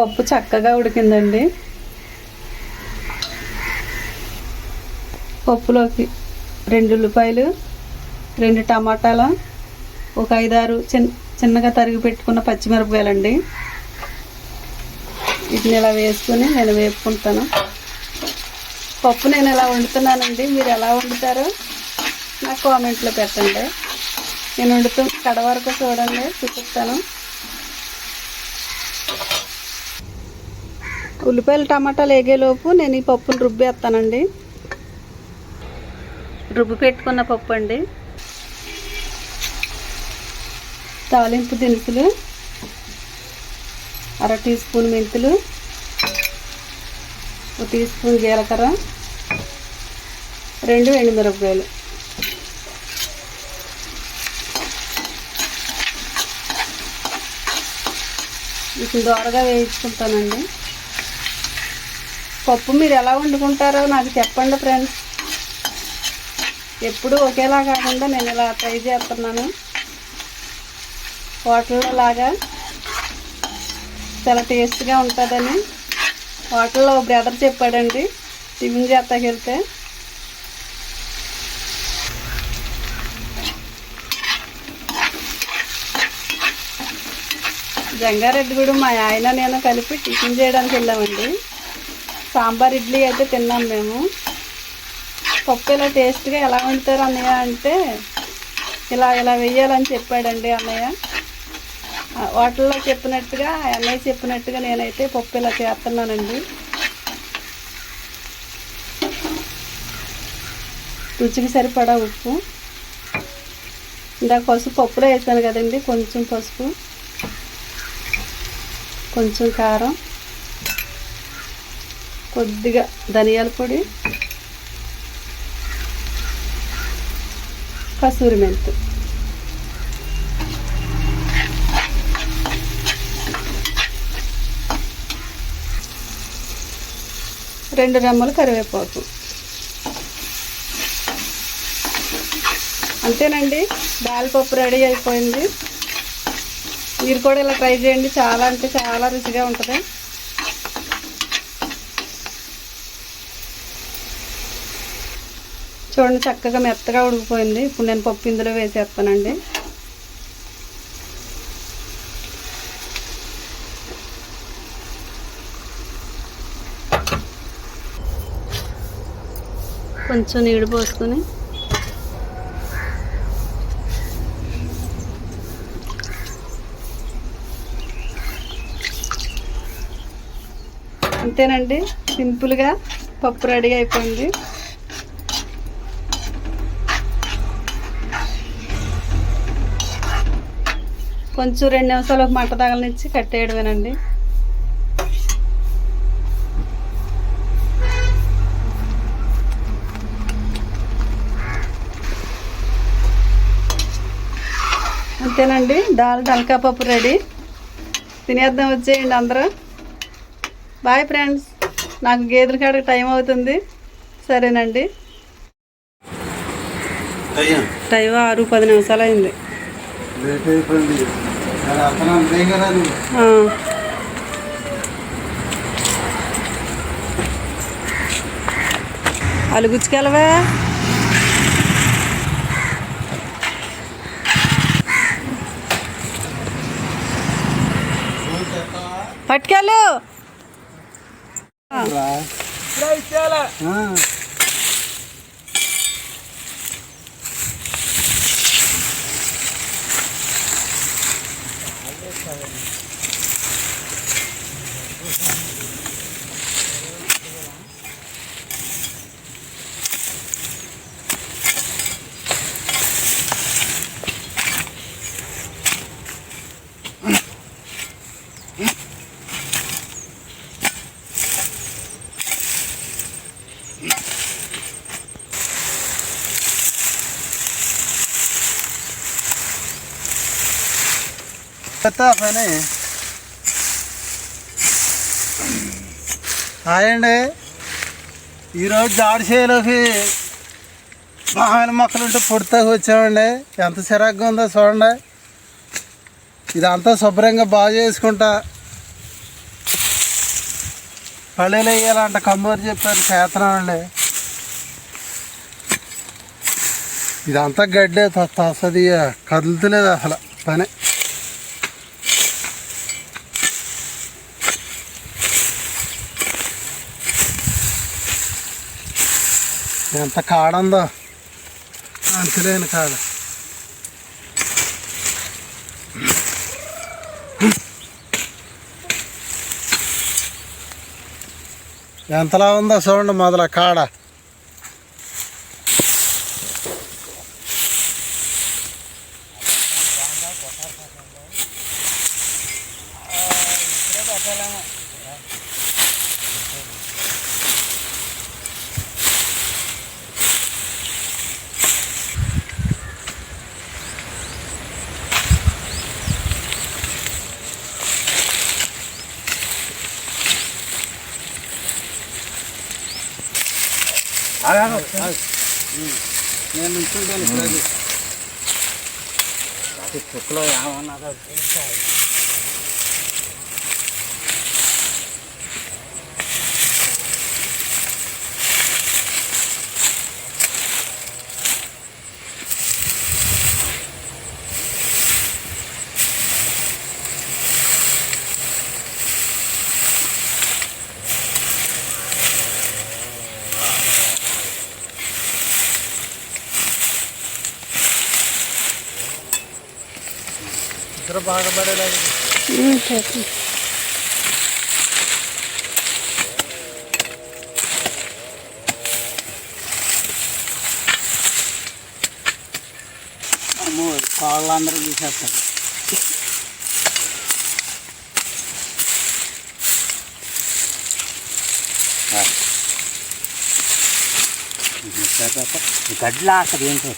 పప్పు చక్కగా ఉడికిందండి. పప్పులోకి రెండు ఉల్లిపాయలు రెండు టమాటాలు ఒక ఐదారు చిన్న చిన్నగా తరిగి పెట్టుకున్న పచ్చిమిరపకాయలండి. వీటిని ఇలా వేసుకుని నేను వేపుకుంటాను. పప్పు నేను ఇలా వండుతున్నానండి మీరు ఎలా వండుతారో నాకు కామెంట్లో పెట్టండి. నేను వండుతూ కడ వరకు చూడండి చూపిస్తాను. ఉల్లిపాయలు టమాటాలు వేగేలోపు నేను ఈ పప్పును రుబ్బేస్తానండి. రుబ్బు పెట్టుకున్న పప్పు అండి. తాలింపు దినుసులు అర టీ స్పూన్ మెంతులు ఒక టీ స్పూన్ జీలకర్ర రెండు ఎండుమిరపకాయలు. వీటిని దోరగా వేయించుకుంటానండి. పప్పు మీరు ఎలా వండుకుంటారో నాకు చెప్పండి ఫ్రెండ్స్. ఎప్పుడు ఒకేలా కాకుండా నేను ఇలా ట్రై చేస్తున్నాను. హోటల్లో లాగా చాలా టేస్ట్గా ఉంటుందని హోటల్లో బ్రదర్ చెప్పాడండి టిఫిన్ చేస్తాకి వెళ్తే. జంగారెడ్డిగూడెం మా ఆయన నేను కలిపి టిఫిన్ చేయడానికి వెళ్ళామండి. సాంబార్ ఇడ్లీ అయితే తిన్నాం మేము. పప్పు ఇలా టేస్ట్గా ఎలా వండుతారు అన్నయ్య అంటే ఇలా ఇలా వెయ్యాలని చెప్పాడండి అన్నయ్య. వాటిల్లో చెప్పినట్టుగా అన్నయ్య చెప్పినట్టుగా నేనైతే పప్పు ఇలా చేస్తున్నానండి. రుచికి సరిపడా ఉప్పు. ఇందాక పసుపు పప్పులో వేసాను కదండి కొంచెం పసుపు కొంచెం కారం. కొద్దిగా ధనియాల పొడి కసూరి మెంతు. రెండు రెమ్మలు కరివేపాకు. అంతేనండి దాల్పప్పు రెడీ అయిపోయింది. మీరు కూడా ఇలా ట్రై చేయండి చాలా అంటే చాలా రుచిగా ఉంటుంది. చూడండి చక్కగా మెత్తగా ఉడికిపోయింది. ఇప్పుడు నేను పప్పు ఇందులో వేసేస్తానండి. కొంచెం నీళ్ళు పోసుకొని అంతేనండి. సింపుల్గా పప్పు రెడీ అయిపోయింది. కొంచెం రెండు నిమిషాలు ఒక మంట తగలనిచ్చి కట్టేయడమేనండి అంతేనండి దాల్ తలకా పప్పు రెడీ. తినేద్దాం వచ్చేయండి అందరూ. Bye friends. నాకు గేదెల కాడకి టైం అవుతుంది. సరేనండి. టైం ఆరు పది నిమిషాలు అయింది ఆ. అలుగుచ్చుకెళ్ళవా పట్టుకెళ్ళు. రా. పని హాయ్ అండి ఈరోజు జాడి చేలోకి మామిడి మొక్కలు ఉంటే పుడతాకి వచ్చామండి. ఎంత చిరాగ్గా ఉందో చూడండి. ఇదంతా శుభ్రంగా బాగా చేసుకుంటా. పల్లెలు వేయాలంట కమ్మూరు చెప్పారు చేతనండి ఇదంతా గడ్డే తస్తది కదులుతలేదు అసలు పని. ఎంత కాడుందో అంతలేని కాడ. ఎంతలా ఉందో చూడండి మొదల కాడ. నేను నుంచుంటాను నిద్ర అది. బాగా పడేలాగా కాళ్ళందరూ తీసేస్తారు. గడ్లా ఏంటో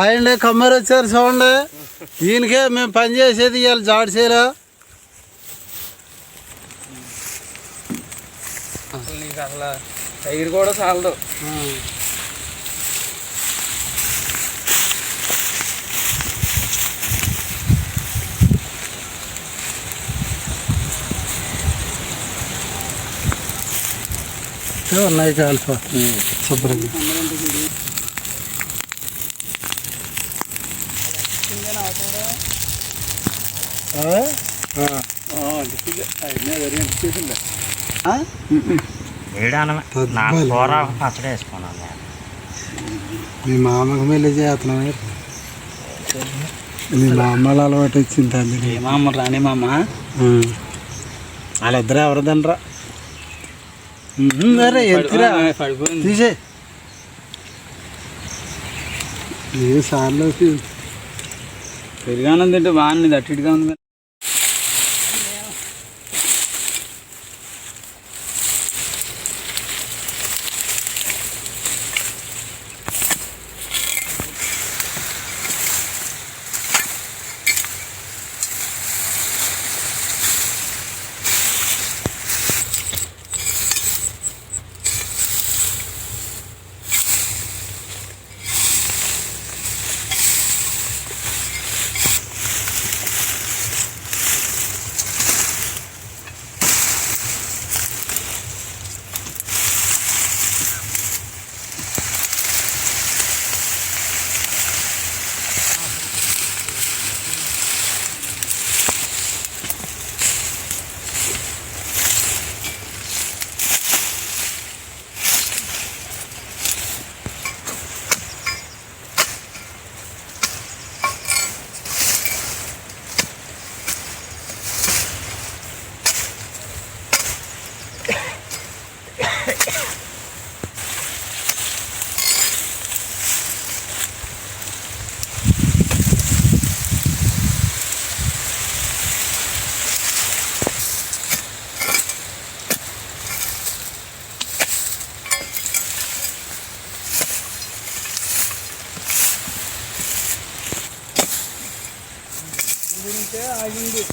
ఆయనలే కమ్మరి వచ్చారు చూడండి. ఈయనకే మేము పని చేసేది ఇవాళ జాడిసేలా నీకు అసలు టైర్ కూడా చాలదు. ఉన్నాయి కాల్ప శుభ్రంగా. పచ్చడి వేసుకున్నాను నేను. మీ మామకు మెల్లి చేస్తున్నాం మీ మామ వాళ్ళు అలవాటు వచ్చింది తల్లి ఏమమ్మ రాని మామ? వాళ్ళిద్దరు ఎవరు తినరా అరే ఎత్తిరా. తీసే. ఏ సార్లు పెరిగానం తింటే బాగుంది అట్టిగా ఉంది ఇది.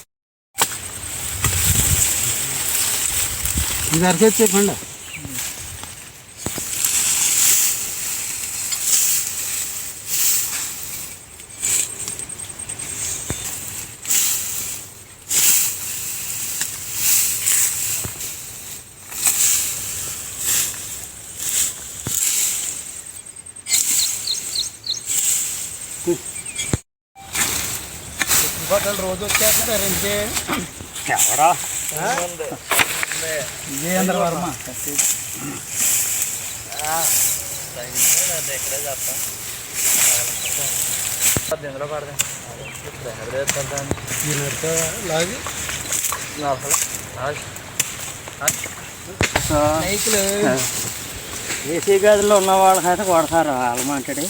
అరకొచ్చేయకుండా చెప్పండి రోజు వచ్చేస్తున్నారు ఇంకే. ఎవరా విజయేంద్ర వర్మ. ఈయనతో లాగి? ఏసీ గదిలో ఉన్న వాళ్ళకైతే కొడతారు వాళ్ళ మాట్లాడి